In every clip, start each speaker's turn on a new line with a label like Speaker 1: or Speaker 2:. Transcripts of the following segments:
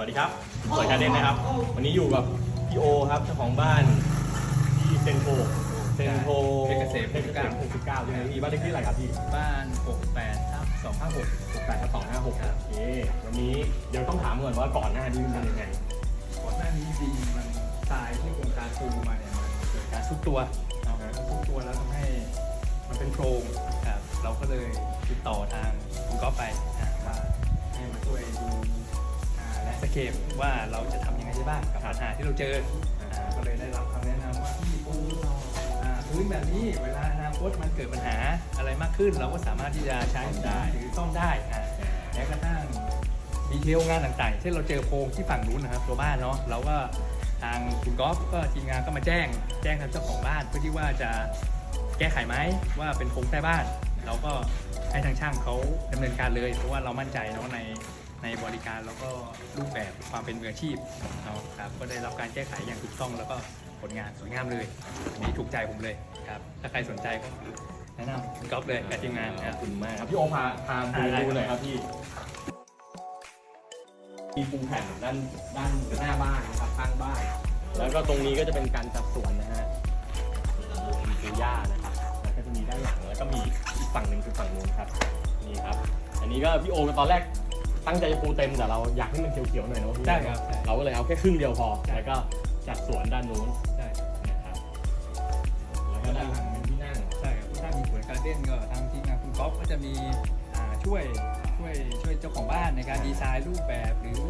Speaker 1: สวัสดีครับสวยการเด่นนะครับ วันนี้อยู่กับพี่โอครับเจ้าของบ้านที่เซนโทเซนโท
Speaker 2: เพชรเกษม
Speaker 1: เพชรเกษม69ใช่ไหมพี่บ้านเลขที่อะไรครับพี่
Speaker 2: บ้าน 68ทับ256
Speaker 1: 68ทับ256
Speaker 2: ครับ
Speaker 1: โอเควันนี้เดี๋ยวต้องถามก่อนว่าก่อนหน้านี้มันเป็นยังไง
Speaker 2: ก่อนหน้านี้ดินมันทรายที่โครงการปูมาเนี่ยมันเกิดการซุดตัวเนาะมันซุดตัวแล้วทำให้มันเป็นโพรงครับเราก็เลยติดต่อทางคุณก๊อฟไป เคปว่าเราจะทำยังไงได้บ้างกับปัญหาที่เราเจออ่าก็เลยได้รับคำแนะนำว่าที่ปูอ่าพื้นแบบนี้เวลาอนาคตมันเกิดปัญหาอะไรมากขึ้น เราก็สามารถที่จะใช้ได้หรือซ่อมได้อ่าแม้กระทั่งดีเทลงานต่างๆเช่นเราเจอโพรงที่ฝั่งนู้นนะครับตัวบ้านเนาะเราก็ทางคุณกอล์ฟก็ทีมงานก็มาแจ้ง แจ้งทางเจ้าของบ้านเพื่อที่ว่าจะแก้ไขไหมว่าเป็นโพรงใต้บ้าน เราก็ให้ทางช่างเขาดำเนินการเลย เพราะว่าเรามั่นใจเนาะใน ในบริการแล้วก็รูปแบบความเป็นมืออาชีพเนาะครับก็ได้รับการแก้ไขอย่างถูกต้องแล้วก็ผลงานสวยงามเลยอันนี้ถูกใจผมเลยครับถ้าใครสนใจก็แนะนำคุณกอล์ฟเลยกับทีมงานนะครับ
Speaker 1: ขอบคุณมากครับพี่โอพาพาดู
Speaker 2: ได้
Speaker 1: ดูหน่อยครับพี่ มีปูแผ่นด้านด้านหน้าบ้านนะครับข้างบ้าน แล้วก็ตรงนี้ก็จะเป็นการจัดสวนนะฮะมีปูหญ้านะครับแล้วก็จะมีด้านหลังแล้วก็มีอีกฝั่งหนึ่งคือฝั่งนู้นครับนี่ครับ อันนี้ก็พี่โอตอนแรก ตั้งใจจะปูเต็มแต่เราอยากให้มันเขียวๆหน่อยเนาะพี่
Speaker 2: ใช่ครับใช่
Speaker 1: เราก็เลยเอาแค่ครึ่งเดียวพอ แล้วก็จัดสวนด้านนู้น
Speaker 2: ใช่
Speaker 1: นะครับแล้วก็ด้านหลังเป็นที่นั่ง
Speaker 2: ใช่ครับถ้ามีสวนการ์เด้นก็ทางทีมงานคุณก๊อฟก็จะมีอ่าช่วยช่วยช่วยเจ้าของบ้านในการดีไซน์รูปแบบหรือ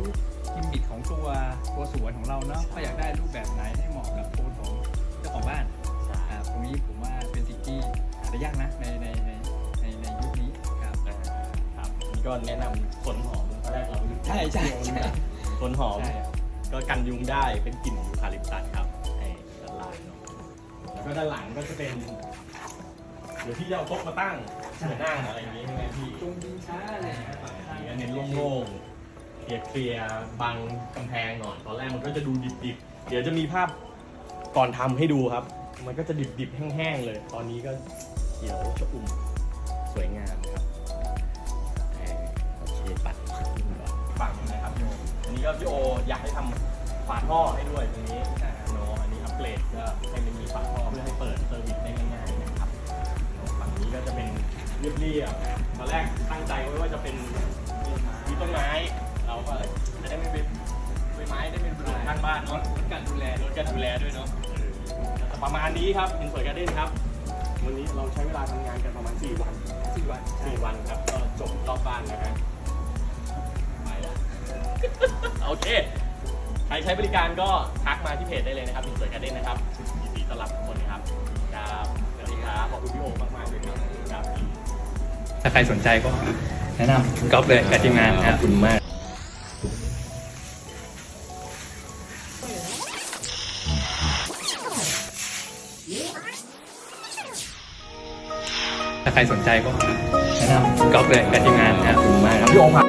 Speaker 2: กิมมิคของตัวตัวสวนของเราเนาะก็อยากได้รูปแบบไหนให้เหมาะกับโทนของเจ้าของบ้านครับตรงนี้ผมว่าเป็นสิ่งที่หาได้ยากนะในในในในในยุคนี้ครับ
Speaker 1: อ่าครับนี่ก็แนะนำสนหอมตอน แรกเราอยู่
Speaker 2: ใช่ใช่ใช่
Speaker 1: สนหอม
Speaker 2: ใช่ครับ
Speaker 1: ก็กันยุงได้เป็นกลิ่นยูคาลิปตัสครับให้ละลายเนาะแล้วก็ด้านหลังก็จะเป็นเดี๋ยวพี่จะเอาโต๊ะมาตั้งเผื่อนั่งอะไรอย่างงี้ใช่ไหมพี่
Speaker 2: จงดีช้าเลยครับ
Speaker 1: อันนี้เน้นโล่งๆเคลียร์เคลียร์ๆบังกำแพงหน่อยตอนแรกมันก็จะดูดิบๆ เดี๋ยวจะมีภาพก่อนทำให้ดูครับ มันก็จะดิบๆแห้งๆเลย ตอนนี้ก็เขียวชอุ่มสวยงามครับเอ่อโอเคปัด ก็พี่โออยากให้ทำฝาท่อให้ด้วยตรงนี้เนาะอันนี้อัปเกรดก็ให้มันมีฝาท่อเพื่อให้เปิดเซอร์วิสได้ง่ายๆนะครับฝั่งนี้ก็จะเป็นเรียบๆตอนแรกตั้งใจไว้ว่าจะเป็นมีต้นไม้ เราก็จะได้ไม่เป็นใบไม้ได้เป็นประโยชน์ข้างบ้านเนาะ
Speaker 2: ลดการดูแล
Speaker 1: ลดการดูแลด้วยเนาะประมาณนี้ครับเป็นสวยการ์เด้นครับ วันนี้เราใช้เวลาทำงานกันประมาณ 4 วัน โอเค ใครใช้บริการก็ทักมาที่เพจได้เลยนะครับเป็นสวยการ์เด้นนะครับยินดีต้อนรับทุกคนนะครับครับสวัสดีครับขอบคุณพี่โอมากๆเลยครับครับ
Speaker 2: ถ้าใครสนใจก็แนะนำคุณก๊อฟเลยกับทีมงานครับ
Speaker 1: ขอบคุณมาก
Speaker 2: ถ้าใครสนใจก็แนะนำคุณก๊อฟเลยกับทีมงานครับ
Speaker 1: ขอบคุณมากครับ พี่โอมครับ